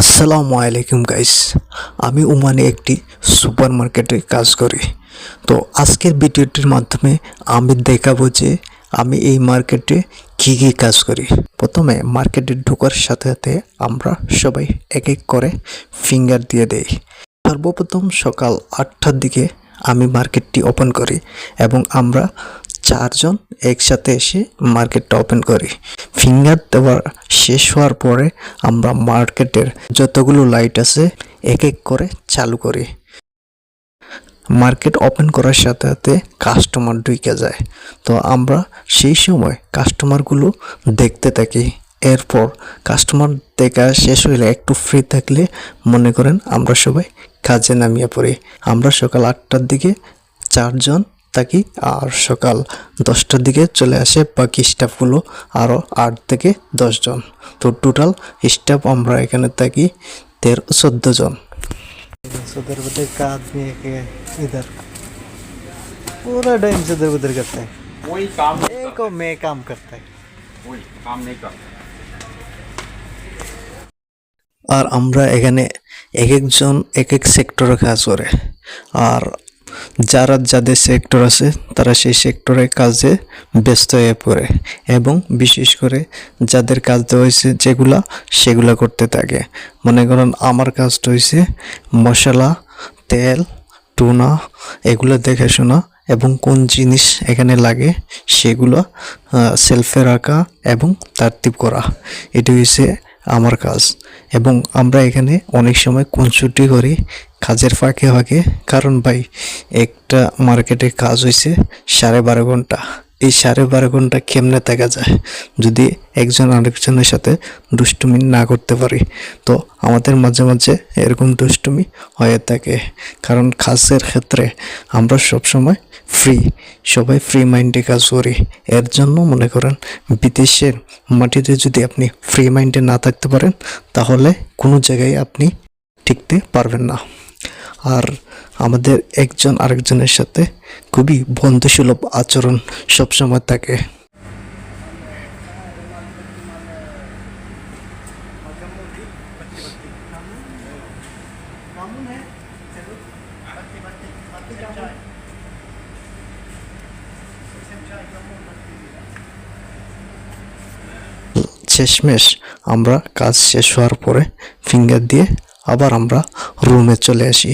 আসসালামু আলাইকুম গাইস আমি ওমানে একটি সুপার মার্কেটে কাজ করি। তো আজকের ভিডিওটির মাধ্যমে আমি দেখাবো যে আমি এই মার্কেটে কী কী কাজ করি। প্রথমে মার্কেটে ঢোকার সাথে সাথে আমরা সবাই এক এক করে ফিঙ্গার দিয়ে দেই। সর্বপ্রথম সকাল আটটার দিকে আমি মার্কেটটি ওপেন করি এবং আমরা চারজন একসাথে এসে মার্কেটটা ওপেন করি। ফিঙ্গার দেওয়ার শেষ হওয়ার পরে আমরা মার্কেটের যতগুলো লাইট আছে এক এক করে চালু করি। মার্কেট ওপেন করার সাথে সাথে কাস্টমার ঢুকে যায়। তো আমরা সেই সময় কাস্টমারগুলো দেখতে থাকি। এরপর কাস্টমার দেখা শেষ হলে একটু ফ্রি থাকলে মনে করেন আমরা সবাই কাজে নামিয়ে পড়ি। আমরা সকাল আটটার দিকে চারজন থাকি আর সকাল দশটার দিকে চলে আসে বাকি স্টাফগুলো আরও আট থেকে দশজন তো টোটাল স্টাফ আমরা এখানে থাকি তেরো চোদ্দো জন उधर उधर का आदमी है कि इधर पूरा टाइम से इधर उधर करता है कोई काम नहीं एक और मैं काम करता है कोई काम नहीं करता আর আমরা এখানে এক একজন এক এক সেক্টরে কাজ করে আর যারা যাদের সেক্টর আছে, তারা সেই সেক্টরে কাজে ব্যস্ত হয়ে পড়ে এবং বিশেষ করে যাদের কাজ দেওয়া হয়েছে যেগুলা, সেগুলা করতে থাকে। মনে করেন আমার কাজটা হয়েছে মশলা, তেল, টুনা, এগুলো দেখাশোনা এবং কোন জিনিস এখানে লাগে, সেগুলো সেলফে রাখা এবং তারতিব করা। এটি হয়েছে আমার কাজ এবং আমরা এখানে অনেক সময় কুনছুটি করি, কাজের ফাঁকে ফাঁকে। কারণ ভাই একটা মার্কেটে কাজ হয়েছে সাড়ে বারো ঘণ্টা। এই সাড়ে বারো ঘণ্টা কেমনে থাকা যায়? যদি একজন আরেকজনের সাথে দুষ্টুমি না করতে পারি, তো আমাদের মাঝে মাঝে এরকম দুষ্টুমি হয়ে থাকে। কারণ কাজের ক্ষেত্রে আমরা সবসময় ফ্রি সবাই ফ্রি মাইন্ডে কাজ করি। এর জন্য মনে করেন বিদেশের মাটিতে যদি আপনি ফ্রি মাইন্ডে না থাকতে পারেন, তাহলে কোনো জায়গায় আপনি টিকতে পারবেন না। আর আমাদের একজন আরেকজনের সাথে খুবই বন্ধুসুলভ আচরণ সবসময় থাকে। শেষমেশ আমরা কাজ শেষ হওয়ার পরে ফিঙ্গার দিয়ে আবার আমরা রুমে চলে আসি।